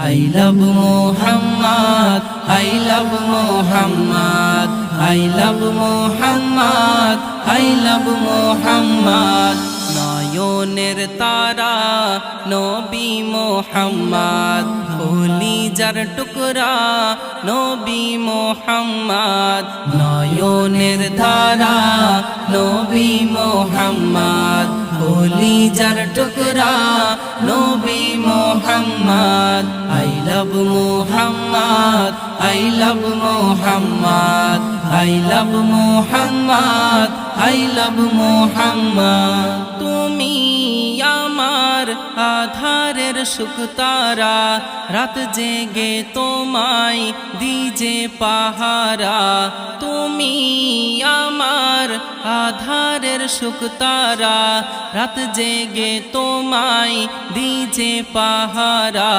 I love Muhammad, I love Muhammad, I love Muhammad, I love Muhammad. নয়নের তারা নবী মোহাম্মদ কলিজার টুকরা নবী মোহাম্মদ নয়নের ধারা নবী মোহাম্মদ কলিজার টুকরা নবী Mohammad, I love Mohammad, I love Mohammad, I love Mohammad, I love Mohammad. তুমি আমার আধারের সুখ তারা রাত জেগে তোমায় দিজে পাহারা। তুমি আমার আধারের সুখ তারা, রাত জেগে তোমায় দিজে পাহারা।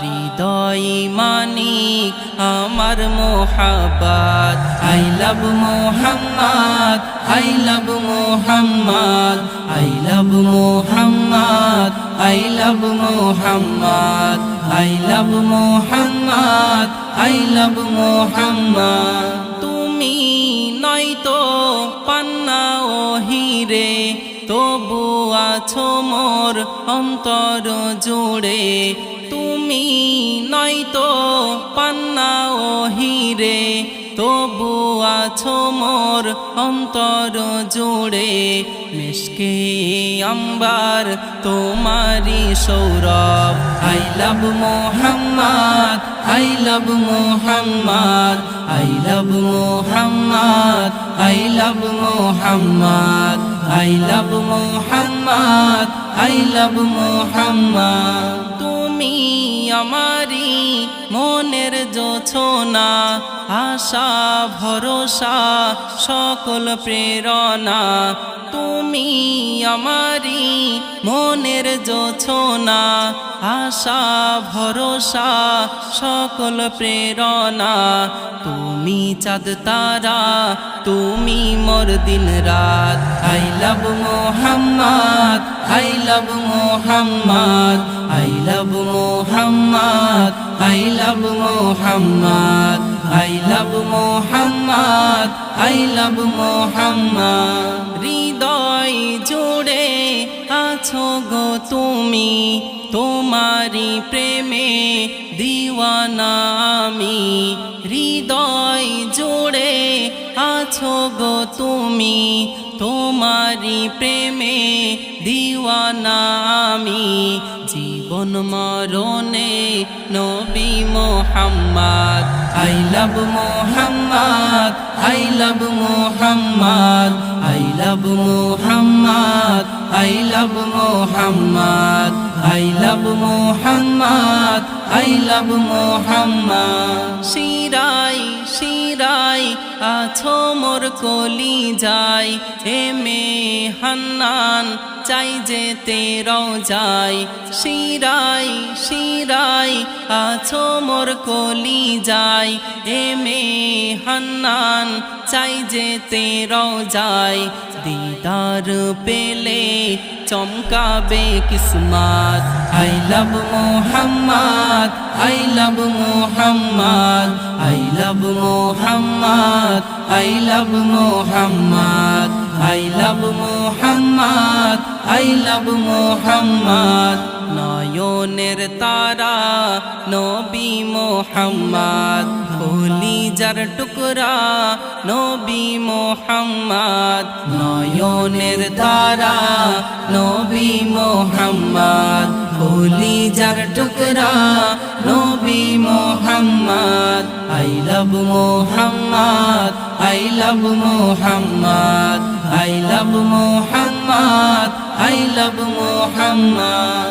হৃদয় মানিক আমার মোহাবাদ I love Mohammad I love Mohammad. I love Mohammad I love Mohammad. I love Mohammad I love Mohammad. নয়তো পান্না ও হিরে তবু আছো মোর অন্তর জুড়ে। তুমি নয় তো পান্না ও হিরে তবু আছো মোর অন্তর জুড়ে মিশকে আম্বার তোমারি Sourav. I love Mohammad I love Mohammad I love Mohammad I love Mohammad I love Mohammad I love Mohammad তুমি আমারি মনের জোছনা আশা, ভরসা, সকল প্রেরণা। তুমি আমারি মনের জোছনা আশা, ভরসা, সকল প্রেরণা। তুমি চাঁদ তারা, তুমি মোর দিন রাত। I love Mohammad, I love Mohammad, I love Mohammad, I love Mohammad, I love Mohammad, I love Mohammad. হৃদয় জুড়ে আছো গো তুমি তোমারি প্রেমে দিওয়ানা আমি। হৃদয় জুড়ে আছো গো তুমি তোমারি প্রেমে দিওয়ানা আমি। জীবন মরণে নবী Mohammad, I love Mohammad, I love Mohammad, I love Mohammad, I love Mohammad, I love Mohammad, I love Mohammad. শিরাই শিরাই, আছো মোর কলি যাই এমে হান্নান চাই যেতে যাই শিরাই শিরাই আছো মোর কলি যাই এমে হান্নান চাই যেতে যাই দিদার পেলে চমকাবে কিসমত। I love Mohammad, I love Mohammad, I love Mohammad, I love Mohammad, I love Mohammad. I love Mohammad, নয়নের তারা, নবী মোহাম্মদ। কলিজার টুকরা, নবী মোহাম্মদ। নয়নের তারা, নবী মোহাম্মদ। কলিজার টুকরা, নবী Mohammad. I love Mohammad, I love Mohammad. Mohammad Mohammad.